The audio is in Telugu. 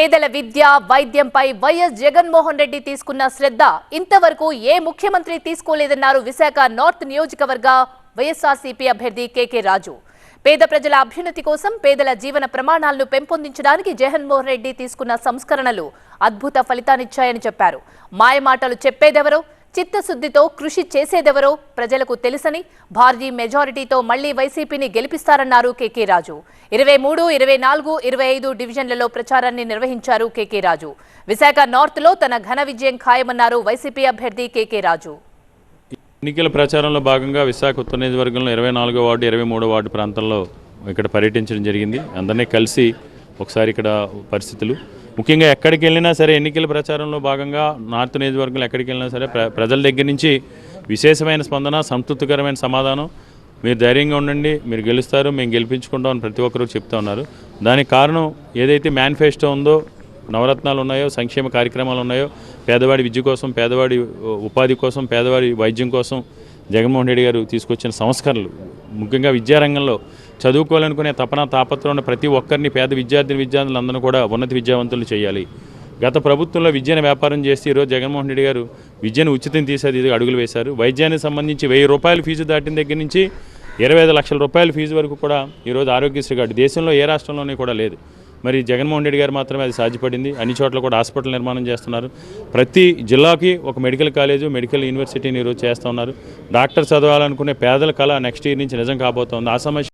పేదల విద్య వైద్యంపై వైఎస్ జగన్మోహన్ రెడ్డి తీసుకున్న శ్రద్ధ ఇంతవరకు ఏ ముఖ్యమంత్రి తీసుకోలేదన్నారు విశాఖ నార్త్ నియోజకవర్గ వైఎస్ఆర్సీపీ అభ్యర్థి కేకే రాజు. పేద ప్రజల అభ్యున్నతి కోసం పేదల జీవన ప్రమాణాలను పెంపొందించడానికి జగన్మోహన్ రెడ్డి తీసుకున్న సంస్కరణలు అద్భుత ఫలితాన్నిచ్చాయని చెప్పారు. మాయమాటలు చెప్పేదెవరో? చిత్తశుద్ధితో కృషి చేసేదెవరో ప్రజలకు తెలుసని భారీ మెజారిటీతో మళ్ళీ వైసీపీని గెలిపిస్తారన్నారు కేకే రాజు. ఇరవై మూడు ఇరవై నాలుగు ఇరవై ఐదు డివిజన్లలో ప్రచారాన్ని నిర్వహించారు కేకే రాజు. విశాఖ నార్త్లో తన ఘన విజయం ఖాయమన్నారు వైసీపీ అభ్యర్థి కేకే రాజు. ఎన్నికల ప్రచారంలో భాగంగా విశాఖ ఉత్తర నియోజకవర్గంలో ఇరవై నాలుగో వార్డు ఇరవై మూడో వార్డు ప్రాంతంలో ఇక్కడ పర్యటించడం జరిగింది. అందరినీ కలిసి ఒకసారి ఇక్కడ పరిస్థితులు ముఖ్యంగా ఎక్కడికి వెళ్ళినా సరే ఎన్నికల ప్రచారంలో భాగంగా నార్త్ నియోజకవర్గంలో ఎక్కడికి వెళ్ళినా సరే ప్ర ప్రజల దగ్గర నుంచి విశేషమైన స్పందన సంతృప్తికరమైన సమాధానం. మీరు ధైర్యంగా ఉండండి మీరు గెలుస్తారు మేము గెలిపించుకుంటాం అని ప్రతి ఒక్కరూ చెప్తా ఉన్నారు. దానికి కారణం ఏదైతే మేనిఫెస్టో ఉందో నవరత్నాలు ఉన్నాయో సంక్షేమ కార్యక్రమాలు ఉన్నాయో పేదవాడి విద్య కోసం పేదవాడి ఉపాధి కోసం పేదవాడి వైద్యం కోసం జగన్మోహన్ రెడ్డి గారు తీసుకొచ్చిన సంస్కరణలు ముఖ్యంగా విద్యారంగంలో చదువుకోవాలనుకునే తపన తాపత్రం ఉన్న ప్రతి ఒక్కరిని పేద విద్యార్థిని విద్యార్థులందరూ కూడా ఉన్నత విద్యావంతులు చేయాలి. గత ప్రభుత్వంలో విద్యను వ్యాపారం చేసి ఈరోజు జగన్మోహన్ రెడ్డి గారు విద్యను ఉచితం తీసేది ఇది అడుగులు వేశారు. వైద్యానికి సంబంధించి వెయ్యి రూపాయల ఫీజు దాటిన దగ్గర నుంచి ఇరవై ఐదు లక్షల రూపాయల ఫీజు వరకు కూడా ఈరోజు ఆరోగ్యశ్రీ కార్డు దేశంలో ఏ రాష్ట్రంలోనే కూడా లేదు. మరి జగన్మోహన్ రెడ్డి గారు మాత్రమే అది సాధ్యపడింది. అన్ని చోట్ల కూడా హాస్పిటల్ నిర్మాణం చేస్తున్నారు. ప్రతి జిల్లాకి ఒక మెడికల్ కాలేజు మెడికల్ యూనివర్సిటీని ఈరోజు చేస్తున్నారు డాక్టర్ చదవాలనుకునే పేదల కళ నెక్స్ట్ ఇయర్ నుంచి నిజం కాబోతోంది. ఆ సమస్య